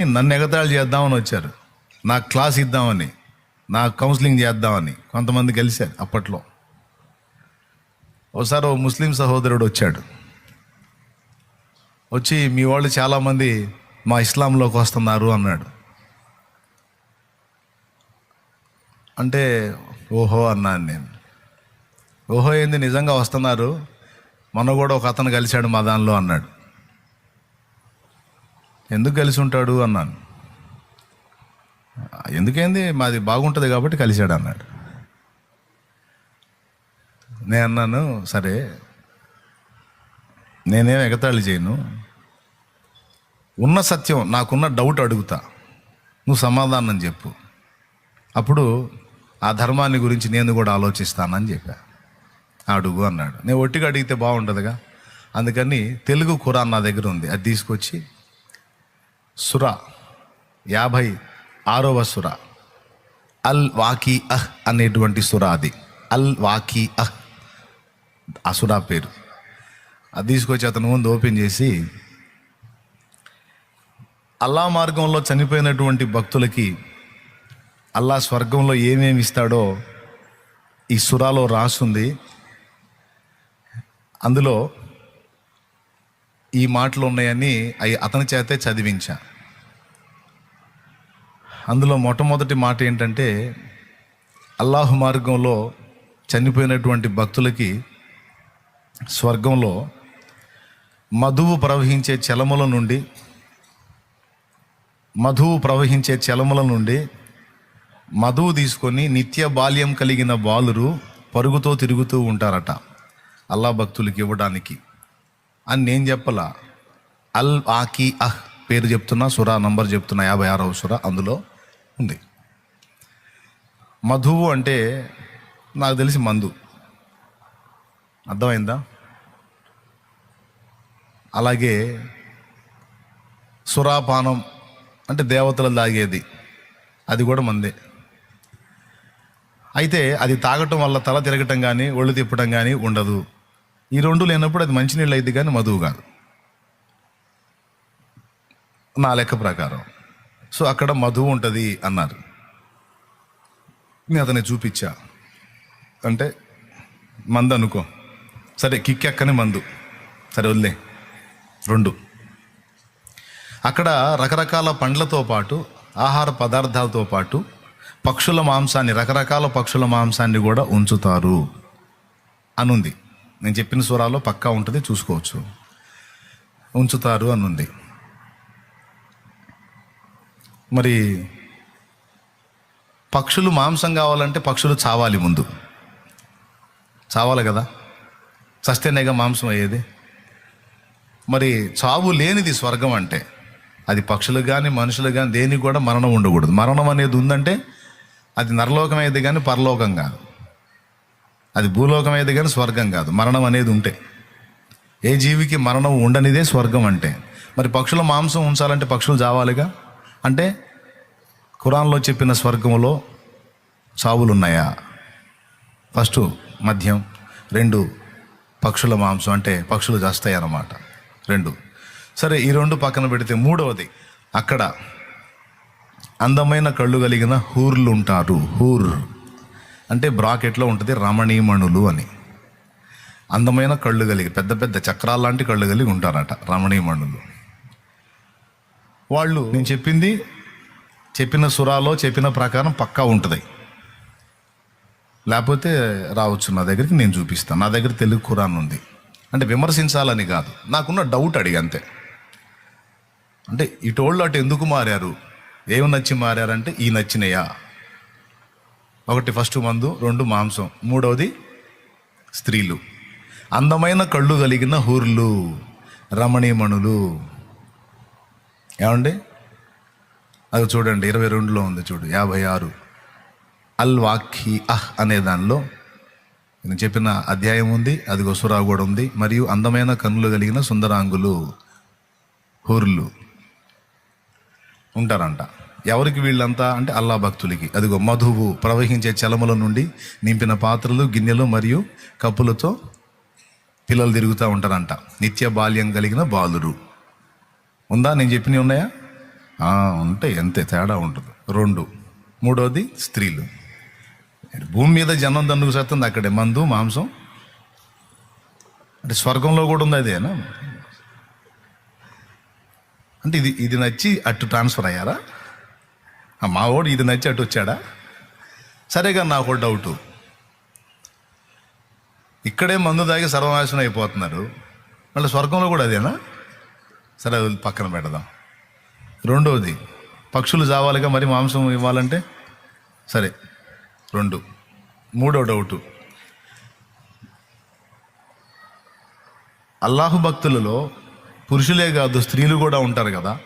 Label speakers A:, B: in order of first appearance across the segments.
A: నన్ను ఎగతాళి చేద్దామని వచ్చారు. నాకు క్లాస్ ఇద్దామని నాకు కౌన్సిలింగ్ చేద్దామని కొంతమంది కలిశారు అప్పట్లో. ఒకసారి ఓ ముస్లిం సహోదరుడు వచ్చాడు. వచ్చి మీ వాళ్ళు చాలామంది మా ఇస్లాంలోకి వస్తున్నారు అన్నాడు. అంటే ఓహో అన్నాను నేను. ఓహో ఏంది నిజంగా వస్తున్నారు? మొన్న కూడా ఒక అతను కలిశాడు మా దానిలో అన్నాడు. ఎందుకు కలిసి ఉంటాడు అన్నాను. ఎందుకేంది? మాది బాగుంటుంది కాబట్టి కలిశాడు అన్నాడు. నేను అన్నాను సరే నేనేం ఎగతాళి చేయను. ఉన్న సత్యం నాకున్న డౌట్ అడుగుతా. నువ్వు సమాధానం చెప్పు. అప్పుడు ఆ ధర్మాన్ని గురించి నేను కూడా ఆలోచిస్తానని చెప్పా. అడుగు అన్నాడు. నేను ఒట్టిగా అడిగితే బాగుంటుందిగా. అందుకని తెలుగు కురాన్ నా దగ్గర ఉంది. అది తీసుకొచ్చి సుర యాభై ఆరవ సుర. అల్ వాకీ అహ్ అనేటువంటి సుర అది. అల్ వాకీ అహ్. ఆ సురా పేరు. అది తీసుకొచ్చి అతను ముందు ఓపెన్ చేసి అల్లా మార్గంలో చనిపోయినటువంటి భక్తులకి అల్లా స్వర్గంలో ఏమేమి ఇస్తాడో ఈ సురాలో రాసుంది. అందులో ఈ మాటలు ఉన్నాయని అవి అతని చేతే చదివించా. అందులో మొట్టమొదటి మాట ఏంటంటే అల్లాహు మార్గంలో చనిపోయినటువంటి భక్తులకి స్వర్గంలో మధువు ప్రవహించే చలముల నుండి మధువు ప్రవహించే చలముల నుండి మధువు తీసుకొని నిత్య బాల్యం కలిగిన బాలురు పరుగుతో తిరుగుతూ ఉంటారట అల్లా భక్తులకి ఇవ్వడానికి. అని నేను చెప్పలా. అల్ ఆకి అహ్ పేరు చెప్తున్నా సురా నంబర్ చెప్తున్నా యాభై ఆరవ సురా అందులో ఉంది. మధువు అంటే నాకు తెలిసి మందు. అర్థమైందా? అలాగే సురాపానం అంటే దేవతలు తాగేది అది కూడా మందే. అయితే అది తాగటం వల్ల తల తిరగటం కానీ ఒళ్ళు తిప్పటం కానీ ఉండదు. ఈ రెండు లేనప్పుడు అది మంచినీళ్ళు అయింది కానీ మధువు కాదు. నా లెక్క ప్రకారం. సో అక్కడ మధువు ఉంటుంది అన్నారు. నేను అతన్ని చూపించా. అంటే మందు అనుకో. సరే కిక్ ఎక్కని మందు. సరే వదిలే. రెండు. అక్కడ రకరకాల పండ్లతో పాటు ఆహార పదార్థాలతో పాటు పక్షుల మాంసాన్ని రకరకాల పక్షుల మాంసాన్ని కూడా ఉంచుతారు. అనుంది. నేను చెప్పిన స్వరాల్లో పక్కా ఉంటుంది చూసుకోవచ్చు. ఉంచుతారు అని ఉంది మరి పక్షులు మాంసం కావాలంటే పక్షులు చావాలి ముందు. చావాలి కదా? చస్తేనేగా మాంసం అయ్యేది. మరి చావు లేనిది స్వర్గం అంటే అది పక్షులకు కానీ మనుషులకు కానీ దేనికి కూడా మరణం ఉండకూడదు. మరణం అనేది ఉందంటే అది నరలోకం అయ్యేది కానీ పరలోకం కాదు. అది భూలోకం అయితే కానీ స్వర్గం కాదు మరణం అనేది ఉంటే. ఏ జీవికి మరణం ఉండనిదే స్వర్గం అంటే. మరి పక్షుల మాంసం ఉంచాలంటే పక్షులు చావాలిగా? అంటే ఖురాన్లో చెప్పిన స్వర్గంలో చావులున్నాయా? ఫస్ట్ మద్యం రెండు పక్షుల మాంసం అంటే పక్షులు చేస్తాయి అన్నమాట రెండు. సరే ఈ రెండు పక్కన పెడితే మూడవది. అక్కడ అందమైన కళ్ళు కలిగిన హూర్లు ఉంటారు హూర్. అంటే బ్రాకెట్లో ఉంటుంది రమణీమణులు అని. అందమైన కళ్ళు కలిగి పెద్ద పెద్ద చక్రాల లాంటి కళ్ళు కలిగి ఉంటారట రమణీమణులు. వాళ్ళు నేను చెప్పింది చెప్పిన సురాలో చెప్పిన ప్రకారం పక్కా ఉంటుంది. లేకపోతే రావచ్చు నా దగ్గరికి నేను చూపిస్తాను. నా దగ్గర తెలుగు ఖురాన్ ఉంది. అంటే విమర్శించాలని కాదు. నాకున్న డౌట్ అడిగి అంతే. అంటే ఇటోళ్ళు అటు ఎందుకు మారారు? ఏమి నచ్చి మారారంటే ఈ నచ్చినయా? ఒకటి ఫస్ట్ మందు రెండు మాంసం మూడవది స్త్రీలు. అందమైన కళ్ళు కలిగిన హూర్లు రమణీమణులు ఏమండి? అది చూడండి ఇరవై రెండులో ఉంది చూడు యాభై ఆరు. అల్ వాఖి అహ్ అనే దానిలో నేను చెప్పిన అధ్యాయం ఉంది అదిగో సురా కూడా ఉంది. మరియు అందమైన కన్నులు కలిగిన సుందరాంగులు హూర్లు. ఉంటారంట. ఎవరికి వీళ్ళంతా? అంటే అల్లా భక్తులకి. అదిగో మధువు ప్రవహించే చలముల నుండి నింపిన పాత్రలు గిన్నెలు మరియు కప్పులతో పిల్లలు తిరుగుతూ ఉంటారంట. నిత్య బాల్యం కలిగిన బాలురు ఉందా? నేను చెప్పినవి ఉన్నాయా? ఉంటాయి అంతే తేడా ఉంటుంది. రెండు. మూడవది స్త్రీలు. భూమి మీద జనం దండుకు చేస్తుంది అక్కడే. మందు మాంసం. అంటే స్వర్గంలో కూడా ఉంది అదేనా అంటే ఇది ఇది నచ్చి అటు ట్రాన్స్ఫర్ అయ్యారా? మావాడు మా వాడు ఇది నచ్చి వచ్చాడా? సరేగా నాకు ఒక డౌటు. ఇక్కడే మందు తాగి సర్వనాశనం అయిపోతున్నారు. మళ్ళీ స్వర్గంలో కూడా అదేనా? సరే అది పక్కన పెడదాం. రెండవది పక్షులు చావాలిగా మరి మాంసం ఇవ్వాలంటే? సరే రెండు. మూడో డౌటు. అల్లాహు భక్తులలో పురుషులే కాదు స్త్రీలు కూడా ఉంటారు కదా?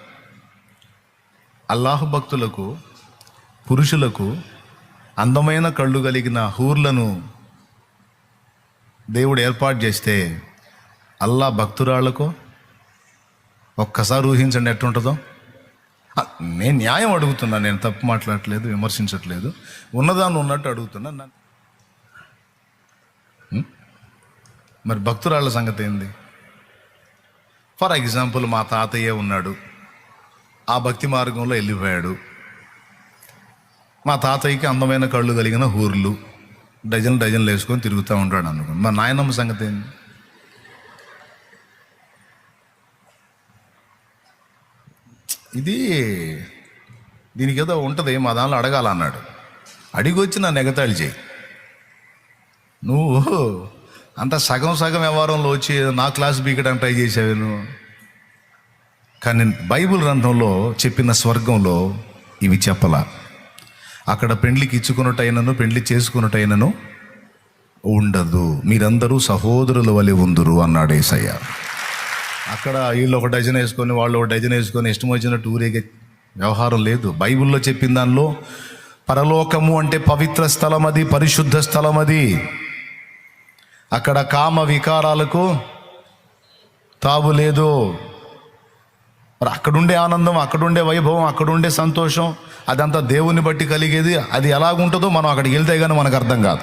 A: అల్లాహు భక్తులకు పురుషులకు అందమైన కళ్ళు కలిగిన హూర్లను దేవుడు ఏర్పాటు చేస్తే అల్లా భక్తురాళ్ళకు ఒక్కసారి ఊహించండి ఎట్టుంటుందో. నేను న్యాయం అడుగుతున్నా నేను తప్పు మాట్లాడట్లేదు విమర్శించట్లేదు. ఉన్నదాన్ని ఉన్నట్టు అడుగుతున్నా మరి భక్తురాళ్ళ సంగతి ఏంది? ఫర్ ఎగ్జాంపుల్ మా తాతయ్య ఉన్నాడు. ఆ భక్తి మార్గంలో వెళ్ళిపోయాడు. మా తాతయ్యకి అందమైన కళ్ళు కలిగిన హూర్లు డజన్ డజన్లు వేసుకొని తిరుగుతూ ఉంటాడు అనుకోండి మా నాయనమ్మ సంగతి ఏంది? ఇది దీనికి ఏదో ఉంటుంది మా దానిలో అడగాలన్నాడు అడిగి వచ్చి నన్ను ఎగతాళి చేయి. నువ్వు అంత సగం సగం వ్యవహారంలో వచ్చి నా క్లాస్ బీకడానికి ట్రై చేసావే నువ్వు? కానీ బైబిల్ గ్రంథంలో చెప్పిన స్వర్గంలో ఇవి చెప్పలా. అక్కడ పెండ్లికి ఇచ్చుకున్నట్టయినను పెండ్లి చేసుకున్నట్టయినను ఉండదు. మీరందరూ సహోదరుల వలె ఉందరు అన్నాడు ఏసయ్య. అక్కడ వీళ్ళు ఒక డజన్ వేసుకొని వాళ్ళు ఒక డజన్ వేసుకొని ఇష్టం వచ్చినట్టు ఊరేగే వ్యవహారం లేదు. బైబిల్లో చెప్పిన దానిలో పరలోకము అంటే పవిత్ర స్థలం అది పరిశుద్ధ స్థలం అది అక్కడ కామ వికారాలకు తావు లేదు. మరి అక్కడుండే ఆనందం అక్కడుండే వైభవం అక్కడుండే సంతోషం అదంతా దేవుని బట్టి కలిగేది. అది ఎలాగుంటుందో మనం అక్కడికి వెళ్తే కానీ మనకు అర్థం కాదు.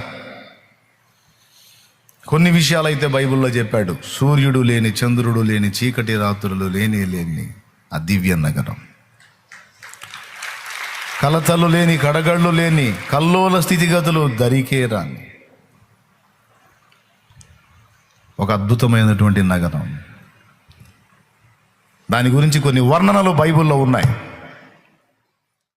A: కొన్ని విషయాలు అయితే బైబిల్లో చెప్పాడు. సూర్యుడు లేని చంద్రుడు లేని చీకటి రాత్రులు లేని లేని ఆ దివ్య నగరం. కలతలు లేని కడగళ్ళు లేని కల్లోల స్థితిగతులు దరికే రాని. ఒక అద్భుతమైనటువంటి నగరం. దాని గురించి కొన్ని వర్ణనలు బైబిల్లో ఉన్నాయి.